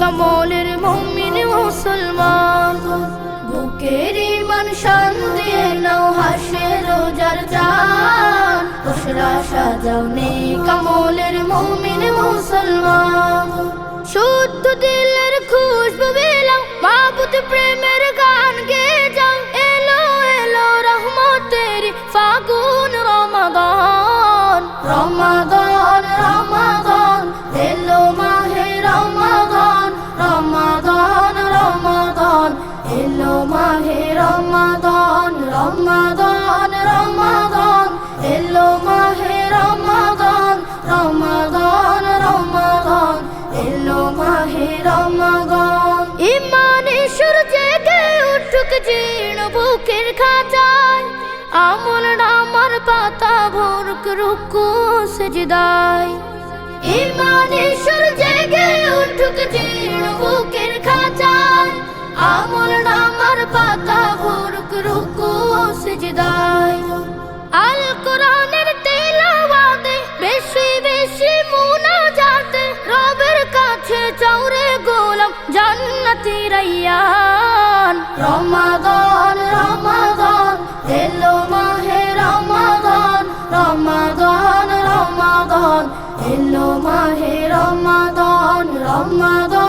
কমলের মুমিন মুসলমান। বুকের ইমান খুশরা সাজাও নে কমলের মুমিন মুসলমান। শুদ্ধ দিলের খুশবু পেলাম মাহবুত প্রেমের জীর্ণ বুকের খাঁচায়, আমল নামার পাতা ভোরক রুকু সেজদায়। ইমানে সূর্যে গে উঠুক জীর্ণ বুকের খাঁচায়, আমল নামার পাতা ভোরক রুকু সেজদায়। আল কোরআনের তেলাওয়াতে বেশি বেশি মুনাজাতে রবের কাছে চাউরে গোলাম জান্নাতি রাইয়ান রমাদান রমাদান এলো মাহে রমাদান রমাদান।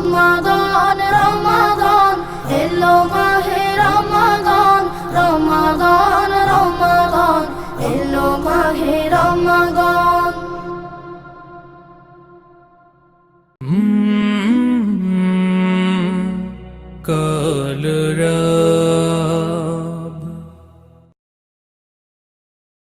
রমাদান রমাদান এলো মাহে রমাদান রমাদান রমাদান এলো মাহে রমাদান। কাল